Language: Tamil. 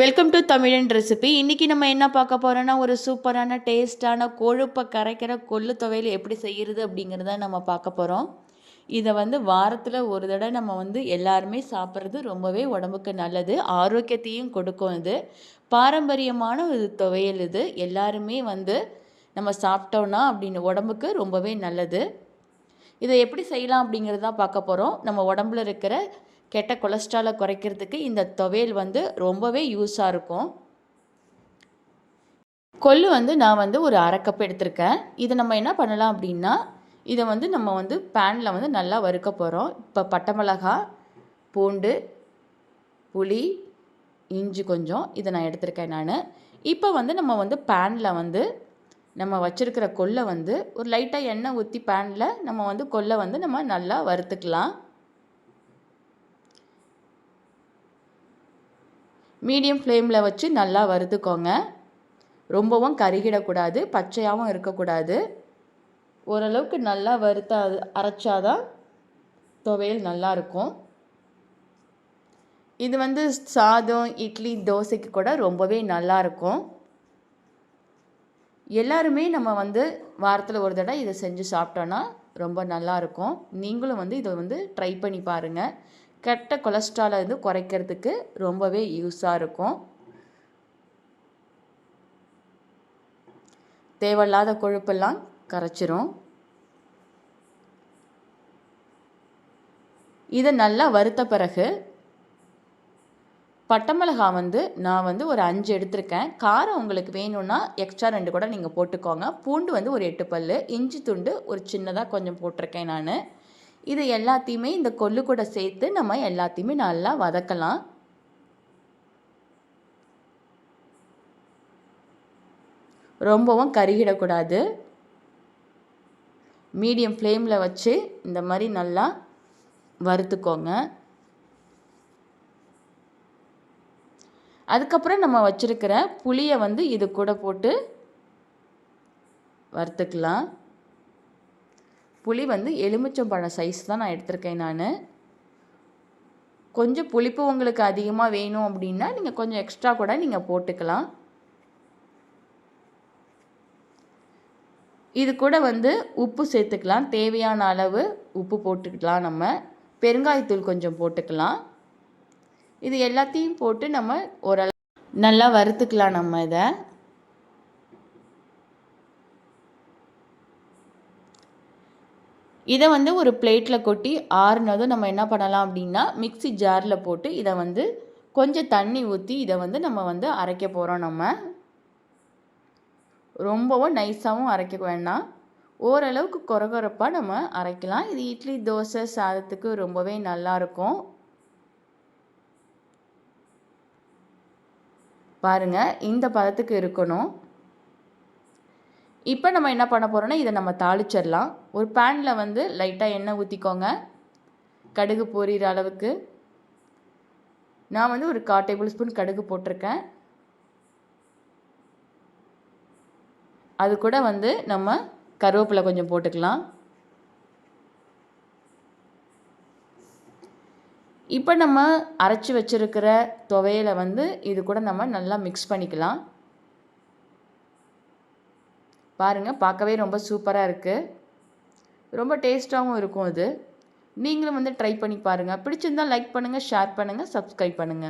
வெல்கம் டு தமிழன் ரெசிபி இன்றைக்கி நம்ம என்ன பார்க்க போகிறோன்னா ஒரு சூப்பரான டேஸ்ட்டான கொழுப்பை கரைக்கிற கொள்ளு துவையில் எப்படி செய்கிறது அப்படிங்கிறத நம்ம பார்க்க போகிறோம் இதை வந்து வாரத்தில் ஒரு தடவை நம்ம வந்து எல்லாருமே சாப்பிட்றது ரொம்பவே உடம்புக்கு நல்லது. ஆரோக்கியத்தையும் கொடுக்கும் இது. பாரம்பரியமான ஒரு துவையல் இது. எல்லாருமே வந்து நம்ம சாப்பிட்டோன்னா அப்படின்னு உடம்புக்கு ரொம்பவே நல்லது. இதை எப்படி செய்யலாம் அப்படிங்கிறது தான் பார்க்க போகிறோம் நம்ம உடம்புல இருக்கிற கெட்ட கொலஸ்ட்ராலை குறைக்கிறதுக்கு இந்த துவையல் வந்து ரொம்பவே யூஸாக இருக்கும். கொள்ளு வந்து நான் வந்து ஒரு அரை கப் எடுத்திருக்கேன். இதை நம்ம என்ன பண்ணலாம் அப்படின்னா இதை வந்து நம்ம வந்து பேனில் வந்து நல்லா வறுக்க போகிறோம் இப்போ பட்டை மிளகா பூண்டு புளி இஞ்சி கொஞ்சம் இதை நான் எடுத்திருக்கேன் நான். இப்போ வந்து நம்ம வந்து பேனில் வந்து நம்ம வச்சுருக்கிற கொல்லை வந்து ஒரு லைட்டாக எண்ணெய் ஊற்றி பேனில் நம்ம வந்து கொல்லை வந்து நம்ம நல்லா வறுத்துக்கலாம். மீடியம் ஃப்ளேமில் வச்சு நல்லா வறுத்துக்கோங்க. ரொம்பவும் கருகிடக்கூடாது பச்சையாகவும் இருக்கக்கூடாது. ஓரளவுக்கு நல்லா வறுத்தா அரைச்சாதான் துவையல் நல்லாயிருக்கும். இது வந்து சாதம் இட்லி தோசைக்கு கூட ரொம்பவே நல்லாயிருக்கும். எல்லாருமே நம்ம வந்து வாரத்தில் ஒரு தடவை இதை செஞ்சு சாப்பிட்டோன்னா ரொம்ப நல்லாயிருக்கும். நீங்களும் வந்து இதை வந்து ட்ரை பண்ணி பாருங்கள் கெட்ட கொலஸ்ட்ராலை வந்து குறைக்கிறதுக்கு ரொம்பவே யூஸாக இருக்கும். தேவையில்லாத கொழுப்பெல்லாம் கரைச்சிரும். இதை நல்லா வறுத்த பிறகு பட்டமிளகா வந்து நான் வந்து ஒரு அஞ்சு எடுத்திருக்கேன். காரம் உங்களுக்கு வேணும்னா எக்ஸ்ட்ரா ரெண்டு கூட நீங்கள் போட்டுக்கோங்க. பூண்டு வந்து ஒரு எட்டு பல் இஞ்சி துண்டு ஒரு சின்னதாக கொஞ்சம் போட்டிருக்கேன் நான். இது எல்லாத்தையுமே இந்த கொள்ளு கூட சேர்த்து நம்ம எல்லாத்தையுமே நல்லா வதக்கலாம். ரொம்பவும் கருகிடக்கூடாது. மீடியம் ஃப்ளேமில் வச்சு இந்த மாதிரி நல்லா வறுத்துக்கோங்க. அதுக்கப்புறம் நம்ம வச்சுருக்கிற புளியை வந்து இது கூட போட்டு வறுத்துக்கலாம். புளி வந்து எலுமிச்சம்பழம் சைஸ் தான் நான் எடுத்திருக்கேன் நான். கொஞ்சம் புளிப்பு உங்களுக்கு அதிகமாக வேணும் அப்படின்னா நீங்கள் கொஞ்சம் எக்ஸ்ட்ரா கூட நீங்கள் போட்டுக்கலாம். இது கூட வந்து உப்பு சேர்த்துக்கலாம். தேவையான அளவு உப்பு போட்டுக்கலாம் நம்ம. பெருங்காயத்தூள் கொஞ்சம் போட்டுக்கலாம். இது எல்லாத்தையும் போட்டு நம்ம ஓரளவு நல்லா வறுத்துக்கலாம் நம்ம இதை. இதை வந்து ஒரு பிளேட்டில் கொட்டி ஆறுனதும் நம்ம என்ன பண்ணலாம் அப்படின்னா மிக்சி ஜாரில் போட்டு இதை வந்து கொஞ்சம் தண்ணி ஊற்றி இதை வந்து நம்ம வந்து அரைக்க போகிறோம் நம்ம. ரொம்பவும் நைஸாகவும் அரைக்க வேண்டாம். ஓரளவுக்கு குறகுறப்பாக நம்ம அரைக்கலாம். இது இட்லி தோசை சாதத்துக்கு ரொம்பவே நல்லாயிருக்கும் பாருங்கள் இந்த பதத்துக்கு இருக்கணும். இப்போ நம்ம என்ன பண்ண போகிறோன்னா இதை நம்ம தாளிச்சிடலாம். ஒரு பேனில் வந்து லைட்டாக எண்ணெய் ஊற்றிக்கோங்க கடுகு பொரியிற அளவுக்கு. நான் வந்து ஒரு கால் டேபிள் ஸ்பூன் கடுகு போட்டிருக்கேன். அது கூட வந்து நம்ம கருவேப்பிலை கொஞ்சம் போட்டுக்கலாம். இப்போ நம்ம அரைச்சி வச்சுருக்கிற துவையலை வந்து இது கூட நம்ம நல்லா மிக்ஸ் பண்ணிக்கலாம். பாருங்கள் பார்க்கவே ரொம்ப சூப்பராக இருக்குது ரொம்ப டேஸ்ட்டாகவும் இருக்கும் அது. நீங்களும் வந்து ட்ரை பண்ணி பாருங்கள் பிடிச்சிருந்தால் லைக் பண்ணுங்கள் ஷேர் பண்ணுங்கள் சப்ஸ்கிரைப் பண்ணுங்கள்